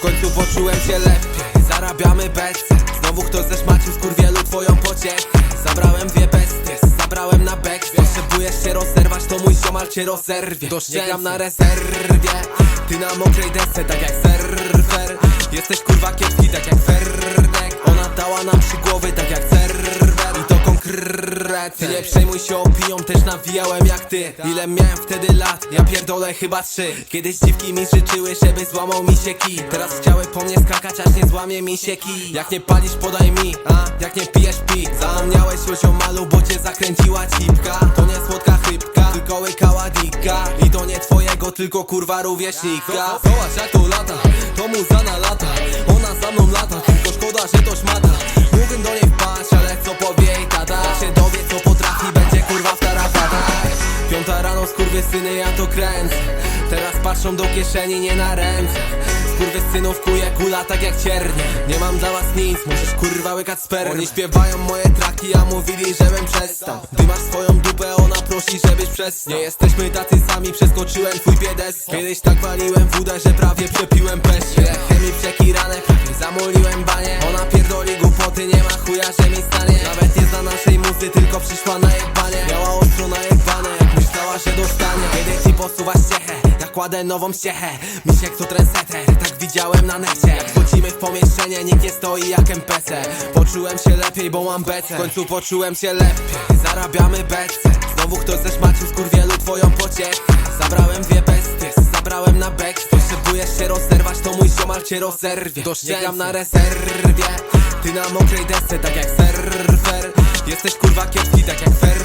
poczułem się lepiej. Zarabiamy bezce Znowu ktoś zeszmacił skurwielu twoją pociechę Zabrałem dwie bestie, zabrałem na bek. Potrzebujesz się rozerwać, to mój ziomal cię rozerwie. Gram na rezerwie. Ty na mokrej desce, tak jak surfer Jesteś kurwa kiepski, tak jak Ferdek. Ona dała nam trzy głowy, tak jak serwer. I to konkretnie Nie przejmuj się opiją, też nawijałem jak ty. Ile miałem wtedy lat? Ja pierdolę chyba trzy. Kiedyś dziwki mi życzyły, żeby złamał mi się kij. Teraz chciały po mnie skakać, aż nie złamie mi się kij. Jak nie palisz, podaj mi, a? Jak nie pijesz, pi Zapomniałeś o ziomalu, bo cię zakręciła cipka. To nie słodka chybka, tylko łykała dika. I to nie twojego, tylko kurwa rówieśnika. Zobacz jak to lata, to muza na lata. Ona za mną lata, skurwysyny, ja to kręcę. Teraz patrzą do kieszeni, nie na ręce. Skurwysynów kuje kula tak jak ciernie. Nie mam dla was nic, możesz kurwa łykać spermę Oni śpiewają moje traki, a mówili, żebym przestał. Ty masz swoją dupę, ona prosi, żebyś przestał. Nie jesteśmy tacy sami, przeskoczyłem twój biedes Kiedyś tak waliłem wódę, że prawie przepiłem Tyle chemii przekirane, prawie zamoliłem banie. Ona pierdoli głupoty, nie ma chuja, że mi stanie. Nawet nie zna naszej muzy, tylko przyszła na jebanie. Miała ostro że dostanie Kiedy ci posuwasz ciechę, ja kładę nową ściechę. Misiek to trendsetter, tak widziałem na necie. Jak wchodzimy w pomieszczenie, nikt nie stoi jak MPC Poczułem się lepiej, bo mam becę W końcu poczułem się lepiej, zarabiamy becę Znowu ktoś zeszmacił skurwielu twoją pociechę. Zabrałem dwie bestie, zabrałem na bek Potrzebujesz się rozerwać, to mój ziomal cię rozerwie. Gram na rezerwie. Ty na mokrej desce, tak jak surfer Jesteś kurwa kiepski, tak jak Ferdek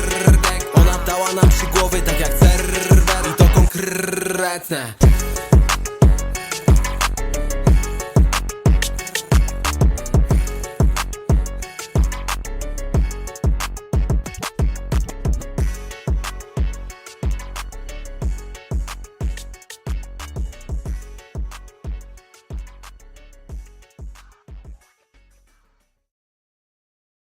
Ona